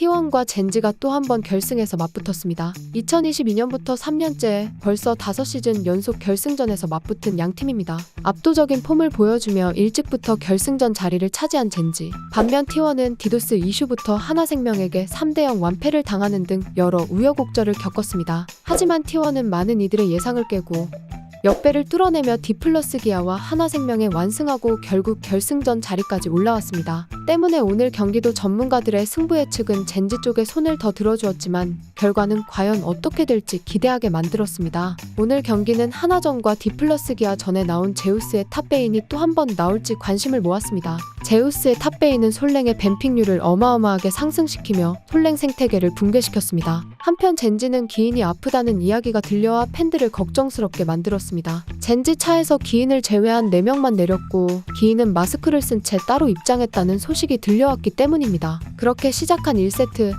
T1과 젠지가 또 한 번 결승에서 맞붙었습니다. 2022년부터 3년째 벌써 5시즌 연속 결승전에서 맞붙은 양 팀입니다. 압도적인 폼을 보여주며 일찍부터 결승전 자리를 차지한 젠지. 반면 T1은 디도스 이슈부터 하나생명에게 3대0 완패를 당하는 등 여러 우여곡절을 겪었습니다. 하지만 T1은 많은 이들의 예상을 깨고 역배를 뚫어내며 디플러스 기아와 하나생명에 완승하고 결국 결승전 자리까지 올라왔습니다. 때문에 오늘 경기도 전문가들의 승부 예측은 젠지 쪽에 손을 더 들어주었지만 결과는 과연 어떻게 될지 기대하게 만들었습니다. 오늘 경기는 하나전과 디플러스 기아 전에 나온 제우스의 탑베인이 또 한 번 나올지 관심을 모았습니다. 제우스의 탑베인은 솔랭의 뱀픽률을 어마어마하게 상승시키며 솔랭 생태계를 붕괴시켰습니다. 한편 젠지는 기인이 아프다는 이야기가 들려와 팬들을 걱정스럽게 만들었습니다. 젠지 차에서 기인을 제외한 4명만 내렸고 기인은 마스크를 쓴 채 따로 입장했다는 소식이 들려왔기 때문입니다. 그렇게 시작한 1세트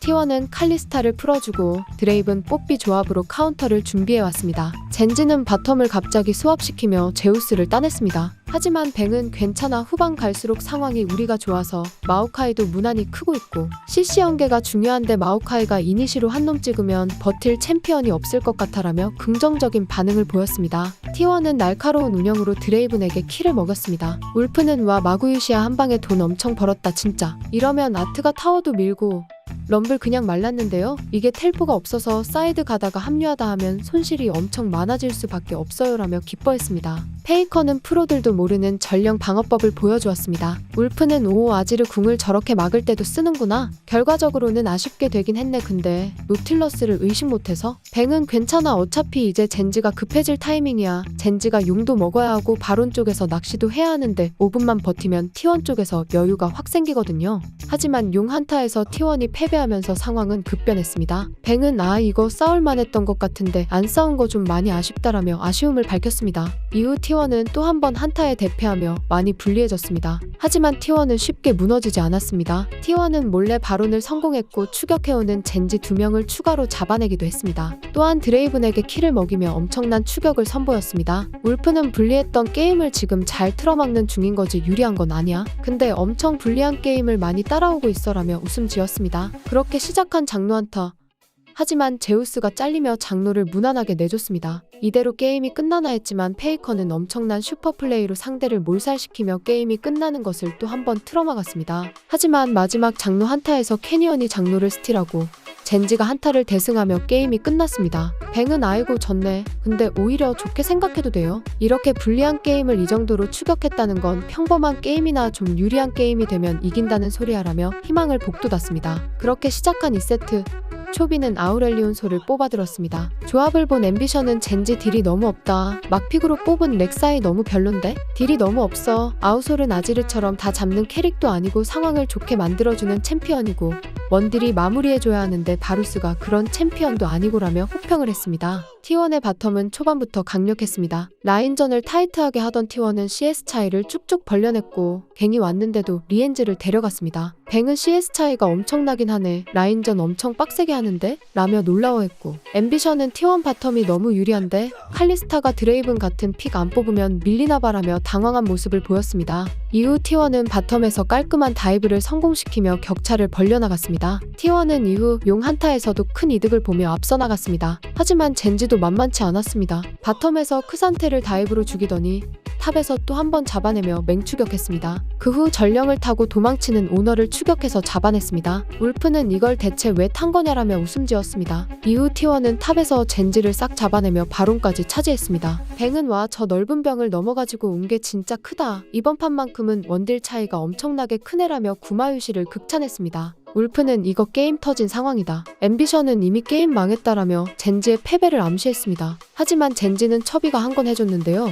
T1은 칼리스타를 풀어주고 드레이븐 뽀삐 조합으로 카운터를 준비해왔습니다. 젠지는 바텀을 갑자기 스왑시키며 제우스를 따냈습니다. 하지만 뱅은 괜찮아 후반 갈수록 상황이 우리가 좋아서 마오카이도 무난히 크고 있고 CC 연계가 중요한데 마오카이가 이니시로 한 놈 찍으면 버틸 챔피언이 없을 것 같아라며 긍정적인 반응을 보였습니다. T1은 날카로운 운영으로 드레이븐에게 키를 먹였습니다. 울프는 와 마구유시아 한 방에 돈 엄청 벌었다 진짜. 이러면 아트가 타워도 밀고 럼블 그냥 말랐는데요. 이게 텔포가 없어서 사이드 가다가 합류하다 하면 손실이 엄청 많아질 수밖에 없어요라며 기뻐했습니다. 페이커는 프로들도 모르는 전령 방어법을 보여주었습니다. 울프는 오 아지르 궁을 저렇게 막을 때도 쓰는구나. 결과적으로는 아쉽게 되긴 했네 근데 노틸러스를 의식 못해서 뱅은 괜찮아 어차피 이제 젠지가 급해질 타이밍이야. 젠지가 용도 먹어야 하고 바론 쪽에서 낚시도 해야 하는데 5분만 버티면 T1 쪽에서 여유가 확 생기거든요. 하지만 용 한타에서 T1이 패배하면서 상황은 급변했습니다. 뱅은 아 이거 싸울만 했던 것 같은데 안 싸운 거 좀 많이 아쉽다라며 아쉬움을 밝혔습니다. 이후 T1은 또 한 번 한타에 대패하며 많이 불리해졌습니다. 하지만 T1은 쉽게 무너지지 않았습니다. T1은 몰래 바론을 성공했고 추격해오는 젠지 두 명을 추가로 잡아내기도 했습니다. 또한 드레이븐에게 키를 먹이며 엄청난 추격을 선보였습니다. 울프는 불리했던 게임을 지금 잘 틀어막는 중인 거지 유리한 건 아니야. 근데 엄청 불리한 게임을 많이 따라오고 있어라며 웃음 지었습니다. 그렇게 시작한 장로 한타. 하지만 제우스가 잘리며 장로를 무난하게 내줬습니다. 이대로 게임이 끝나나 했지만 페이커는 엄청난 슈퍼플레이로 상대를 몰살시키며 게임이 끝나는 것을 또 한 번 틀어막았습니다. 하지만 마지막 장로 한타에서 캐니언이 장로를 스틸하고 젠지가 한타를 대승하며 게임이 끝났습니다. 뱅은 아이고 졌네. 근데 오히려 좋게 생각해도 돼요. 이렇게 불리한 게임을 이 정도로 추격했다는 건 평범한 게임이나 좀 유리한 게임이 되면 이긴다는 소리야라며 희망을 복돋았습니다. 그렇게 시작한 2세트 초비는 아우렐리온소를 뽑아들었습니다. 조합을 본 앰비션은 젠지 딜이 너무 없다. 막픽으로 뽑은 렉사이 너무 별론데? 딜이 너무 없어. 아우솔은 아지르처럼 다 잡는 캐릭도 아니고 상황을 좋게 만들어주는 챔피언이고 원딜이 마무리해줘야 하는데 바루스가 그런 챔피언도 아니고라며 호평을 했습니다. T1의 바텀은 초반부터 강력했습니다. 라인전을 타이트하게 하던 T1은 CS 차이를 쭉쭉 벌려냈고 갱이 왔는데도 리엔즈를 데려갔습니다. 뱅은 CS 차이가 엄청나긴 하네. 라인전 엄청 빡세게 하는데? 라며 놀라워했고 앰비션은 T1 바텀이 너무 유리한데? 칼리스타가 드레이븐 같은 픽 안 뽑으면 밀리나 봐라며 당황한 모습을 보였습니다. 이후 T1은 바텀에서 깔끔한 다이브를 성공시키며 격차를 벌려나갔습니다. T1은 이후 용 한타에서도 큰 이득을 보며 앞서 나갔습니다. 하지만 젠지도 만만치 않았습니다. 바텀에서 크산테를 다이브로 죽이더니 탑에서 또 한 번 잡아내며 맹추격했습니다. 그 후 전령을 타고 도망치는 오너를 추격해서 잡아냈습니다. 울프는 이걸 대체 왜 탄 거냐라며 웃음 지었습니다. 이후 T1은 탑에서 젠지를 싹 잡아내며 바론까지 차지했습니다. 뱅은 와 저 넓은 병을 넘어가지고 온 게 진짜 크다. 이번 판만큼 은 원딜 차이가 엄청나게 크네라며 구마유시를 극찬했습니다. 울프는 이거 게임 터진 상황이다. 앰비션은 이미 게임 망했다라며 젠지의 패배를 암시했습니다. 하지만 젠지는 첩이가 한 건 해줬는데요.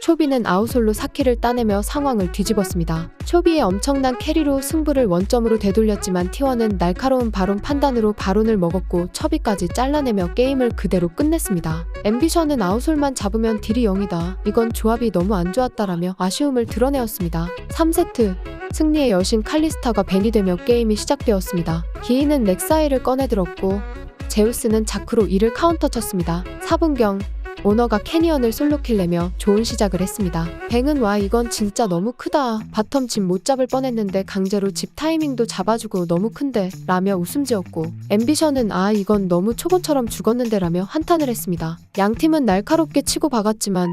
초비는 아우솔로 사키를 따내며 상황을 뒤집었습니다. 초비의 엄청난 캐리로 승부를 원점으로 되돌렸지만 T1은 날카로운 바론 판단으로 바론을 먹었고 첩이까지 잘라내며 게임을 그대로 끝냈습니다. 앰비션은 아우솔만 잡으면 딜이 0이다. 이건 조합이 너무 안 좋았다라며 아쉬움을 드러내었습니다. 3세트 승리의 여신 칼리스타가 벤이 되며 게임이 시작되었습니다. 기인은 렉사이를 꺼내들었고 제우스는 자크로 이를 카운터 쳤습니다. 4분경 오너가 캐니언을 솔로킬 내며 좋은 시작을 했습니다. 뱅은 와 이건 진짜 너무 크다. 바텀 집 못 잡을 뻔했는데 강제로 집 타이밍도 잡아주고 너무 큰데 라며 웃음 지었고 앰비션은 아 이건 너무 초보처럼 죽었는데 라며 한탄을 했습니다. 양 팀은 날카롭게 치고 박았지만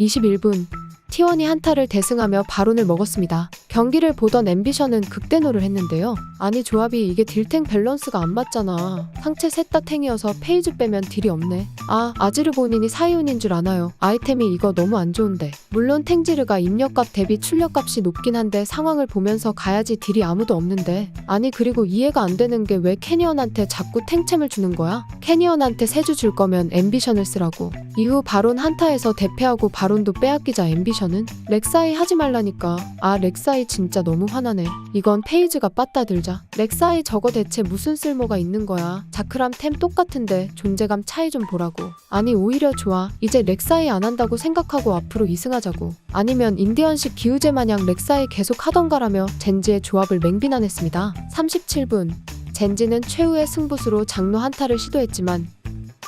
21분 T1이 한타를 대승하며 바론을 먹었습니다. 경기를 보던 앰비션은 극대노를 했는데요. 아니 조합이 이게 딜탱 밸런스가 안 맞잖아. 상체 셋 다 탱이어서 페이지 빼면 딜이 없네. 아 아지르 본인이 사이온인 줄 아나요. 아이템이 이거 너무 안 좋은데. 물론 탱지르가 입력값 대비 출력값이 높긴 한데 상황을 보면서 가야지 딜이 아무도 없는데. 아니 그리고 이해가 안 되는 게 왜 캐니언한테 자꾸 탱챔을 주는 거야? 캐니언한테 세주 줄 거면 앰비션을 쓰라고. 이후 바론 한타에서 대패하고 바론도 빼앗기자 앰비션 은 렉사이 하지 말라니까. 아 렉사이 진짜 너무 화나네. 이건 페이즈가 빠따들자. 렉사이 저거 대체 무슨 쓸모가 있는 거야. 자크람 템 똑같은데 존재감 차이 좀 보라고. 아니 오히려 좋아. 이제 렉사이 안 한다고 생각하고 앞으로 이승하자고. 아니면 인디언식 기우제 마냥 렉사이 계속 하던가라며 젠지의 조합을 맹비난했습니다. 37분. 젠지는 최후의 승부수로 장로 한타를 시도했지만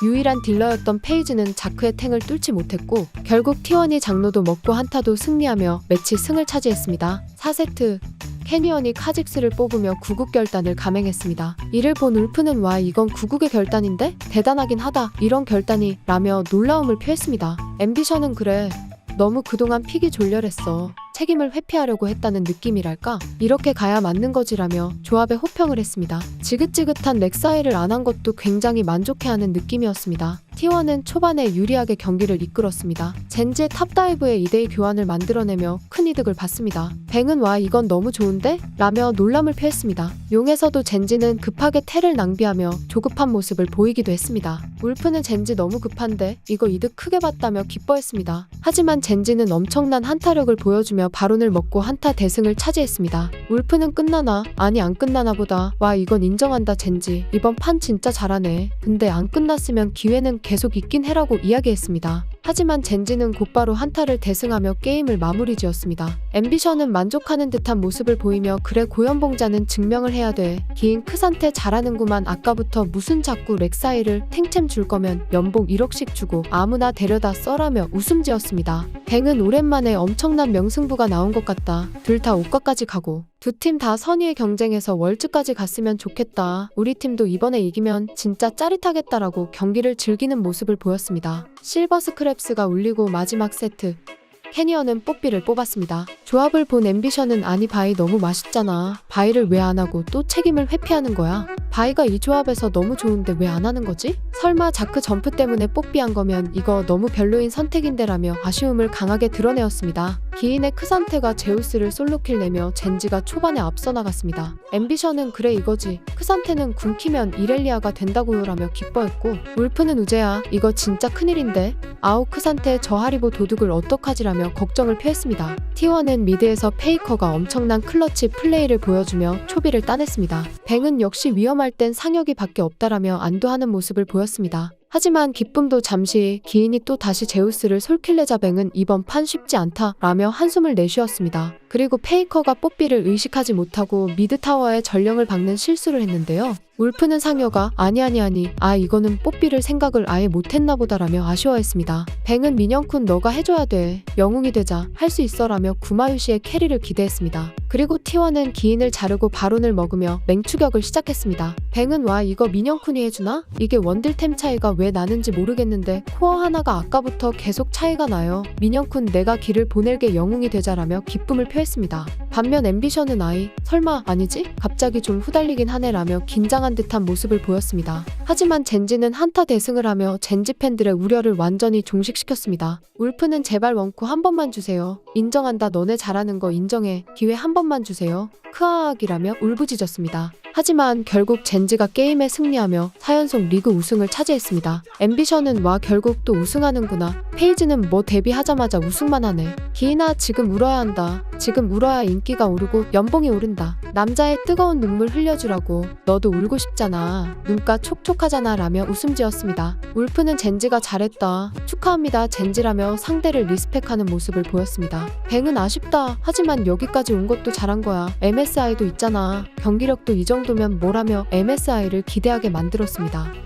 유일한 딜러였던 페이지는 자크의 탱을 뚫지 못했고 결국 T1이 장로도 먹고 한타도 승리하며 매치 승을 차지했습니다. 4세트 캐니언이 카직스를 뽑으며 구국 결단을 감행했습니다. 이를 본 울프는 와 이건 구국의 결단인데 대단하긴 하다 이런 결단이 라며 놀라움을 표했습니다. 앰비션은 그래 너무 그동안 픽이 졸렬했어. 책임을 회피하려고 했다는 느낌이랄까? 이렇게 가야 맞는 거지라며 조합에 호평을 했습니다. 지긋지긋한 렉사이를 안 한 것도 굉장히 만족해하는 느낌이었습니다. T1은 초반에 유리하게 경기를 이끌었습니다. 젠지의 탑다이브의 2대2 교환을 만들어내며 큰 이득을 봤습니다. 뱅은 와 이건 너무 좋은데? 라며 놀람을 표했습니다. 용에서도 젠지는 급하게 텔을 낭비하며 조급한 모습을 보이기도 했습니다. 울프는 젠지 너무 급한데 이거 이득 크게 봤다며 기뻐했습니다. 하지만 젠지는 엄청난 한타력을 보여주며 바론을 먹고 한타 대승을 차지했습니다. 울프는 끝나나? 아니 안 끝나나 보다. 와 이건 인정한다 젠지. 이번 판 진짜 잘하네. 근데 안 끝났으면 기회는 계속 있긴 해라고 이야기했습니다. 하지만 젠지는 곧바로 한타를 대승하며 게임을 마무리 지었습니다. 앰비션은 만족하는 듯한 모습을 보이며 그래 고연봉자는 증명을 해야 돼. 긴 크산테 잘하는구만 아까부터 무슨 자꾸 렉사이를 탱챔 줄 거면 연봉 1억씩 주고 아무나 데려다 써라며 웃음 지었습니다. 뱅은 오랜만에 엄청난 명승부가 나온 것 같다. 둘 다 옷가까지 가고. 두 팀 다 선의의 경쟁에서 월즈까지 갔으면 좋겠다. 우리 팀도 이번에 이기면 진짜 짜릿하겠다라고 경기를 즐기는 모습을 보였습니다. 실버 스크랩스가 울리고 마지막 세트. 캐니언은 뽀삐를 뽑았습니다. 조합을 본 앰비션은 아니 바이 너무 맛있잖아. 바이를 왜 안 하고 또 책임을 회피하는 거야? 바이가 이 조합에서 너무 좋은데 왜 안 하는 거지? 설마 자크 점프 때문에 뽀삐한 거면 이거 너무 별로인 선택인데라며 아쉬움을 강하게 드러내었습니다. 기인의 크산테가 제우스를 솔로킬 내며 젠지가 초반에 앞서 나갔습니다. 앰비션은 그래 이거지. 크산테는 궁키면 이렐리아가 된다고요라며 기뻐했고 울프는 우재야 이거 진짜 큰일인데 아우 크산테 저 하리보 도둑을 어떡하지라며 걱정을 표했습니다. T1은 미드에서 페이커가 엄청난 클러치 플레이를 보여주며 초비를 따냈습니다. 뱅은 역시 위험 할 땐 상혁이 밖에 없다라며 안도하는 모습을 보였습니다. 하지만 기쁨도 잠시 기인이 또 다시 제우스를 솔킬레자 뱅은 이번 판 쉽지 않다 라며 한숨을 내쉬었습니다. 그리고 페이커가 뽀삐를 의식하지 못하고 미드타워에 전령을 박는 실수를 했는데요. 울프는 상여가 아니 아니 아니 아 이거는 뽀삐를 생각을 아예 못했나 보다라며 아쉬워했습니다. 뱅은 민영쿤 너가 해줘야 돼 영웅이 되자 할 수 있어라며 구마유 씨의 캐리를 기대했습니다. 그리고 T1은 기인을 자르고 바론을 먹으며 맹추격을 시작했습니다. 뱅은 와 이거 민영쿤이 해주나? 이게 원딜템 차이가 왜 나는지 모르겠는데 코어 하나가 아까부터 계속 차이가 나요. 민영쿤 내가 길을 보낼게 영웅이 되자라며 기쁨을 표했습니다. 실패했습니다. 반면 앰비션은 아이 설마 아니지? 갑자기 좀 후달리긴 하네라며 긴장한 듯한 모습을 보였습니다. 하지만 젠지는 한타 대승을 하며 젠지 팬들의 우려를 완전히 종식시켰습니다. 울프는 제발 원쿠 한 번만 주세요. 인정한다 너네 잘하는 거 인정해. 기회 한 번만 주세요. 크아악이라며 울부짖었습니다. 하지만 결국 젠지가 게임에 승리하며 4연속 리그 우승을 차지했습니다. 앰비션은 와 결국 또 우승하는구나. 페이지는 뭐 데뷔하자마자 우승만 하네. 기인아 지금 울어야 한다. 지금 울어야 인기가 오르고 연봉이 오른다. 남자의 뜨거운 눈물 흘려주라고. 너도 울고 싶잖아. 눈가 촉촉하잖아 라며 웃음 지었습니다. 울프는 젠지가 잘했다. 축하합니다 젠지라며 상대를 리스펙하는 모습을 보였습니다. 뱅은 아쉽다. 하지만 여기까지 온 것도 잘한 거야. MSI도 있잖아. 경기력도 이 정도면 뭐라며 MSI를 기대하게 만들었습니다.